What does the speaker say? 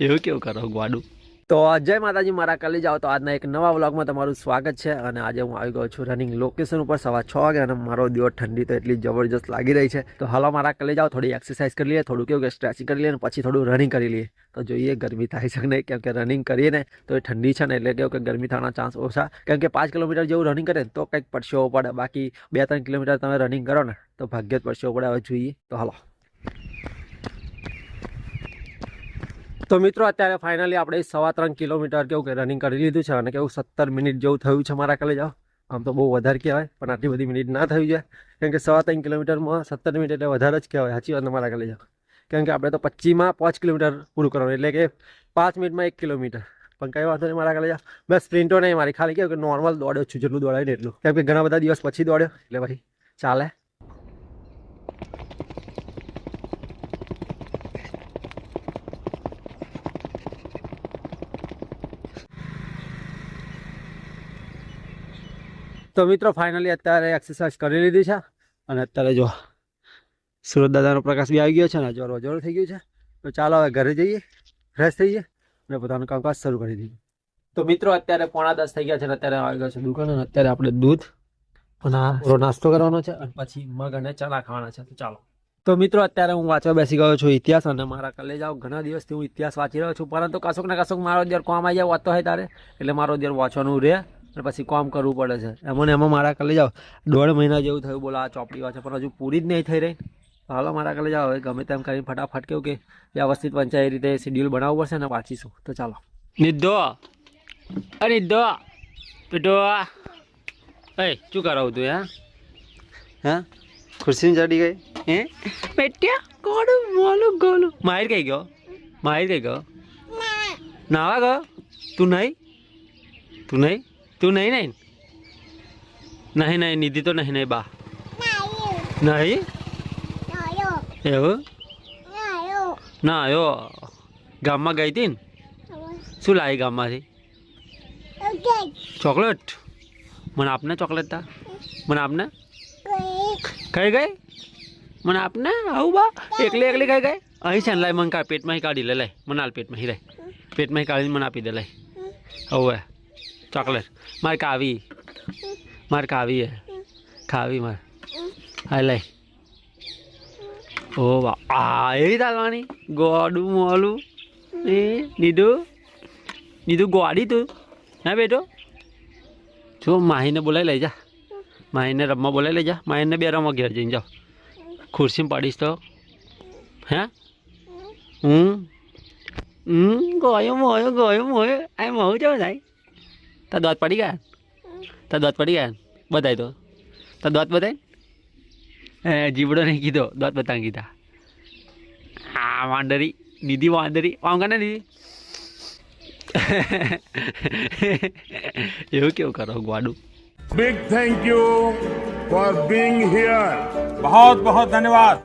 એવું કેવું કરો, ગોડું? તો જય માતાજી, મારા કલી જાઓ તો આજના એક નવા વ્લોગમાં તમારું સ્વાગત છે અને આજે હું આવી ગયો છું રનિંગ લોકેશન ઉપર સવા છ વાગે અને મારો દિવસ ઠંડી તો એટલી જબરજસ્ત લાગી રહી છે. તો હાલો, મારા કલી જાઓ થોડી એક્સરસાઇઝ કરી લઈએ, થોડું કેવું કે સ્ટ્રેચિંગ કરી લઈએ અને પછી થોડું રનિંગ કરી લઈએ. તો જોઈએ, ગરમી થાય છે નહીં? કેમ કે રનિંગ કરીએ ને, તો એ ઠંડી છે ને, એટલે કેવું કે ગરમી થવાના ચાન્સ ઓછા. કેમ કે પાંચ કિલોમીટર જેવું રનિંગ કરે તો કંઈક પરસેવો પડે બાકી બે ત્રણ કિલોમીટર તમે રનિંગ કરો ને, તો ભાગ્ય જ પરસેવો પડે હવે જોઈએ. તો હાલો. તો મિત્રો, અત્યારે ફાઇનલી આપણે સવા ત્રણ કિલોમીટર કેવું કે રનિંગ કરી લીધું છે અને કેવું સત્તર મિનિટ જેવું થયું છે મારા કલે જાઓ આમ તો બહુ વધારે કહેવાય, પણ આટલી બધી મિનિટ ના થવી જોઈએ કેમ કે સવા ત્રણ કિલોમીટરમાં સત્તર મિનિટ એટલે વધારે જ કહેવાય. સાચી વાત મારા કલે જાઓ કેમ કે આપણે તો પચીસમાં પાંચ કિલોમીટર પૂરું કરવાનું, એટલે કે પાંચ મિનિટમાં એક કિલોમીટર. પણ કઈ વાંધો નહીં મારા કલે જાઓ બસ સ્પ્રિન્ટો નહીં મારી, ખાલી કેવું કે નોર્મલ દોડ્યો છું, જેટલું દોડાય ને એટલું. કેમ કે ઘણા બધા દિવસ પછી દોડ્યો, એટલે પછી ચાલે. તો મિત્રો ફાઇનલી અત્યારે એક્સરસાઇઝ કરી લીધી છે. અને અત્યારે જો સુરત દાદાનો પ્રકાશ બી આવી ગયો છે ને જોર જોર થઈ ગયું છે. તો ચાલો હવે ઘરે જઈએ ફ્રેશ થઈએ અને પોતાનું કામકાજ શરૂ કરી દઈએ. તો મિત્રો, અત્યારે પોણા દસ થઈ ગયા છે અત્યારે આવી ગયો છે દુકાન અને અત્યારે આપણે દૂધ અને નાસ્તો કરવાનો છે અને પછી મગ અને ચણા ખાવાના છે. તો ચાલો. તો મિત્રો, અત્યારે હું વાંચવા બેસી ગયો છું ઇતિહાસ અને મારા કલેજ જાઉં ઘણા દિવસથી હું ઇતિહાસ વાંચી રહ્યો છું, પરંતુ કશુંક ને કશુંક મારો દર કોમ આવી જાય, વાંચતો હોય તારે એટલે મારો દર વાંચવાનું રહે. અને પછી કામ કરવું પડે છે. એમાં ને એમાં મારા કલે જાઓ. દોઢ મહિના જેવું થયું બોલો આ ચોપડી વાંચે પણ હજુ પૂરી જ નહીં થઈ રહી. હાલો મારા કલે જાઓ. હવે ગમે તેમ કરીને ફટાફટ કેવું કે વ્યવસ્થિત પંચાયત રીતે શેડ્યુલ બનાવવું પડશે ને વાંચીશું. તો ચાલો. નિધો અરે નિધો પેટો એ શું કરાવું તું હા? હા? ખુરશી ચડી ગઈ? હે? બેટ્યા કોડું મોલું ગોલું. માહિર કઈ ગયો? માહિર કઈ ગયો? નાવા ગયો? તું નહીં? તું નહીં? તું નહીં નહીં? નહીં નહીં નિધિ તો નહીં નહીં બા. નહીં? એવું? ના આવ્યો ગામમાં ગઈ હતી ને? શું લાવી ગામમાંથી? ચોકલેટ? મને આપને ચોકલેટ તા? મને આપને? કઈ ગઈ? મને આપને? આવું બા. એકલી એકલી કઈ ગઈ? અહીં છે ને લાય મને પેટમાંથી કાઢી લે લાય. મને હાલ પેટમાં રહે પેટમાંથી કાઢીને મને આપી દે લાય. હવે ચોકલેટ. મારે કાવી. મારે કાવી હે. ખાવી મારે. હા લઈ. ઓ વા આ એવી ચાલવાની ગોડું મોલું. એ દીધું? દીધું ગોડી તું. હા, બેટો? જો, માહીને બોલાવી લઈ જા. માહીને રમવા બોલાવી લઈ જા. માહીને બે રમવા ઘેર જઈને જાઓ. ખુરશીમાં પાડીશ તો. હે? હું હમ? ગયો, મોયો ગયો, મોયો. આ મોયું ચો થાય? તાર દાંત પડી ગયા? તાર દાંત પડી ગયા? બતાવી તો? તાર દાંત બતાવી હે જીવડો નહીં કીધો દાંત બતાવી કીધા. હા વાંદરી દીદી વાંદરી. આમ કરે દીદી? એવું કેવું કરો ગ્વાડું big thank you for being here બહુ બહુ ધન્યવાદ.